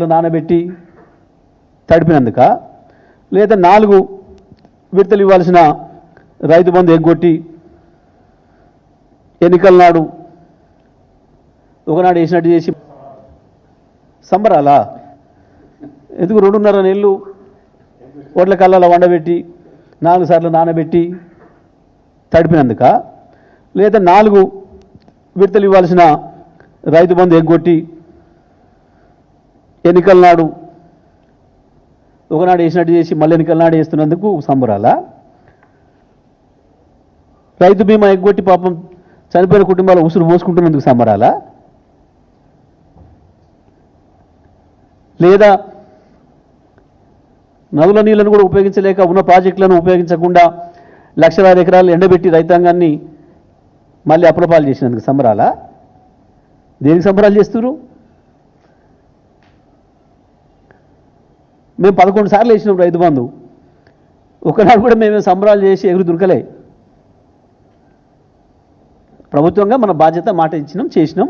నానబెట్టి తడిపినందుక లేదా నాలుగు విడతలు ఇవ్వాల్సిన రైతు బంధు ఎగ్గొట్టి ఎన్నికల నాడు ఒకనాడు వేసినట్టు చేసి సంబరాలా? ఎందుకు రెండున్నర నెలలు ఓట్ల కళ్ళలో వండబెట్టి నాలుగు సార్లు నానబెట్టి తడిపినందుక లేదా నాలుగు విడతలు ఇవ్వాల్సిన రైతు బంధు ఎగ్గొట్టి ఎన్నికల నాడు ఒకనాడు వేసినట్టు చేసి మళ్ళీ ఎన్నికల నాడు వేస్తున్నందుకు సంబరాలా? రైతు బీమా ఎగ్గొట్టి పాపం చనిపోయిన కుటుంబాలు ఉసురు మోసుకుంటున్నందుకు సంబరాలా? లేదా నదుల నీళ్ళను కూడా ఉపయోగించలేక ఉన్న ప్రాజెక్టులను ఉపయోగించకుండా లక్షలాది ఎకరాలు ఎండబెట్టి రైతాంగాన్ని మళ్ళీ అప్రపాలు చేసినందుకు సంబరాలా? దేనికి సంబరాలు చేస్తున్నారు మేము పదకొండు సార్లు వేసినాం రైతు బంధు. ఒకనాడు కూడా మేము సంబరాలు చేసి ఎగురు దొరకలే. ప్రభుత్వంగా మన బాధ్యత మాట ఇచ్చినాం చేసినాం.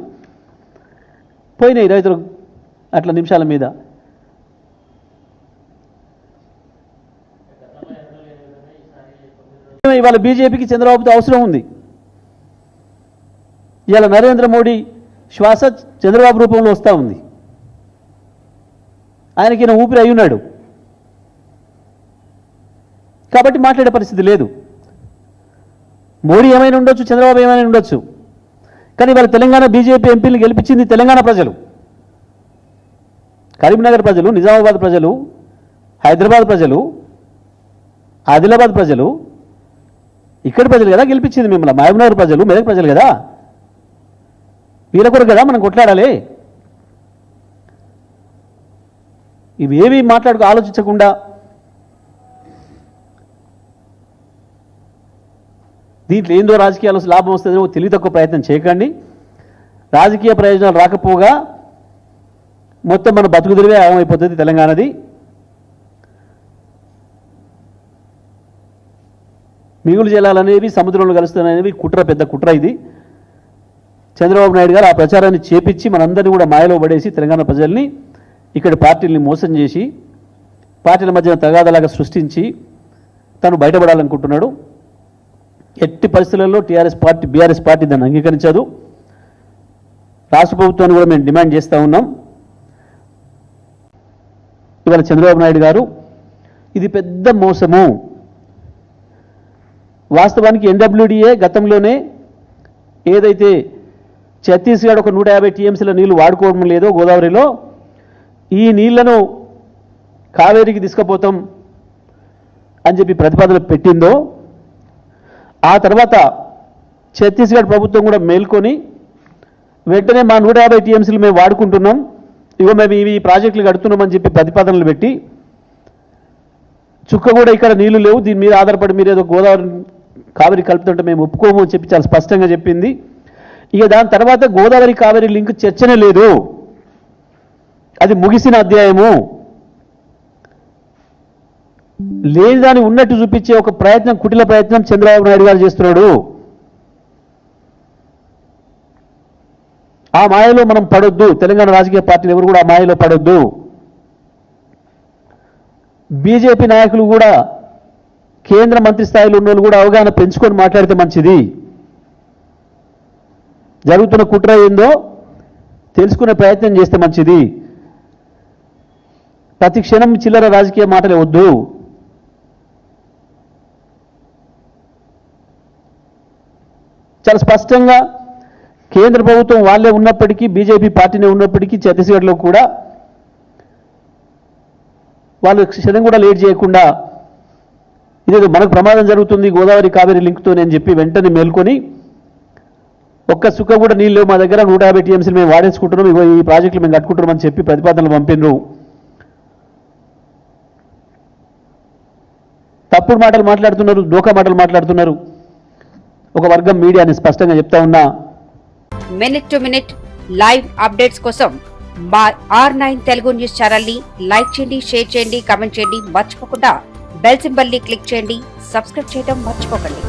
పోయినాయి రైతులు అట్లా నిమిషాల మీద. ఇవాళ బీజేపీకి చంద్రబాబుతో అవసరం ఉంది. ఇవాళ నరేంద్ర మోడీ శ్వాస చంద్రబాబు రూపంలో వస్తూ ఉంది. ఆయనకి ఈయన ఊపిరి అయి ఉన్నాడు. కాబట్టి మాట్లాడే పరిస్థితి లేదు. మోడీ ఏమైనా ఉండొచ్చు చంద్రబాబు ఏమైనా ఉండొచ్చు. కానీ ఇవాళ తెలంగాణ బీజేపీ ఎంపీని గెలిపించింది తెలంగాణ ప్రజలు. కరీంనగర్ ప్రజలు నిజామాబాద్ ప్రజలు హైదరాబాద్ ప్రజలు ఆదిలాబాద్ ప్రజలు ఇక్కడ ప్రజలు కదా గెలిపించింది మిమ్మల్ని. మహబూబ్నగర్ ప్రజలు మెదక్ ప్రజలు కదా. వీళ్ళ కొరకు కదా మనం కొట్లాడాలి. ఇవేవి మాట్లాడుకు ఆలోచించకుండా దీంట్లో ఏందో రాజకీయాలు లాభం వస్తుందో తెలివి తక్కువ ప్రయత్నం చేయకండి. రాజకీయ ప్రయోజనాలు రాకపోగా మొత్తం మన బతుకుదిరివే ఆగమైపోతుంది తెలంగాణది. మిగులు జలాలనేవి సముద్రంలో కలుస్తున్నాయనేవి కుట్ర పెద్ద కుట్ర ఇది. చంద్రబాబు నాయుడు గారు ఆ ప్రచారాన్ని చేపించి మనందరినీ కూడా మాయలో పడేసి తెలంగాణ ప్రజల్ని ఇక్కడ పార్టీల్ని మోసం చేసి పార్టీల మధ్యన తగాదలాగా సృష్టించి తను బయటపడాలనుకుంటున్నాడు. ఎట్టి పరిస్థితులలో టీఆర్ఎస్ పార్టీ బీఆర్ఎస్ పార్టీ దాన్ని అంగీకరించదు. రాష్ట్ర ప్రభుత్వాన్ని కూడా మేము డిమాండ్ చేస్తూ ఉన్నాం. ఇవాళ చంద్రబాబు నాయుడు గారు ఇది పెద్ద మోసము. వాస్తవానికి ఎన్డబ్ల్యూడిఏ గతంలోనే ఏదైతే ఛత్తీస్గఢ్ ఒక నూట యాభై టీఎంసీల నీళ్ళు వాడుకోవడం లేదో గోదావరిలో ఈ నీళ్ళను కావేరికి తీసుకుపోతాం అని చెప్పి ప్రతిపాదన పెట్టిందో ఆ తర్వాత ఛత్తీస్గఢ్ ప్రభుత్వం కూడా మేల్కొని వెంటనే మా నూట యాభై టీఎంసీలు మేము వాడుకుంటున్నాం. ఇగో మేము ఇవి ఈ ప్రాజెక్టులు కడుతున్నామని చెప్పి ప్రతిపాదనలు పెట్టి చుక్క కూడా ఇక్కడ నీళ్ళు లేవు దీని మీద ఆధారపడి మీరు ఏదో గోదావరి కావేరి కలుపుతుంటే మేము ఒప్పుకోము అని చెప్పి చాలా స్పష్టంగా చెప్పింది. ఇక దాని తర్వాత గోదావరి కావేరి లింక్ చర్చనే లేదు. అది ముగిసిన అధ్యాయము. లేని దాన్ని ఉన్నట్టు చూపించే ఒక ప్రయత్నం కుటిల ప్రయత్నం చంద్రబాబు నాయుడు గారు చేస్తున్నాడు. ఆ మాయలో మనం పడొద్దు. తెలంగాణ రాజకీయ పార్టీలు ఎవరు కూడా ఆ మాయలో పడొద్దు. బీజేపీ నాయకులు కూడా కేంద్ర మంత్రి స్థాయిలో ఉన్న కూడా అవగాహన పెంచుకొని మాట్లాడితే మంచిది. జరుగుతున్న కుట్ర ఏందో తెలుసుకునే ప్రయత్నం చేస్తే మంచిది. ప్రతి క్షణం చిల్లర రాజకీయ మాటలే వద్దు. చాలా స్పష్టంగా కేంద్ర ప్రభుత్వం వాళ్ళే ఉన్నప్పటికీ బీజేపీ పార్టీనే ఉన్నప్పటికీ ఛత్తీస్గఢ్లో కూడా వాళ్ళు క్షణం కూడా లేట్ చేయకుండా ఇదేదో మనకు ప్రమాదం జరుగుతుంది గోదావరి కావేరి లింక్తో అని చెప్పి వెంటనే మేల్కొని ఒక్క సుక్క కూడా నీళ్ళు మా దగ్గర నూట యాభై టీఎంసీలు మేము వాడేసుకుంటున్నాం ఈ ప్రాజెక్టులు మేము కట్టుకుంటున్నామని చెప్పి ప్రతిపాదనలు పంపినరు. తప్పుడు మాటలు మాట్లాడుతున్నారు దోకా మాటలు మాట్లాడుతున్నారు. ఒక వర్గం మీడియాని స్పష్టంగా చెప్తా ఉన్నా minute to minute live updates కోసం మా ఆర్ నైన్ తెలుగు న్యూస్ ఛానల్ని లైక్ చేయండి షేర్ చేయండి కామెంట్ చేయండి. మర్చిపోకుండా బెల్ సింబల్ని క్లిక్ చేయండి. సబ్స్క్రైబ్ చేయడం మర్చిపోకండి.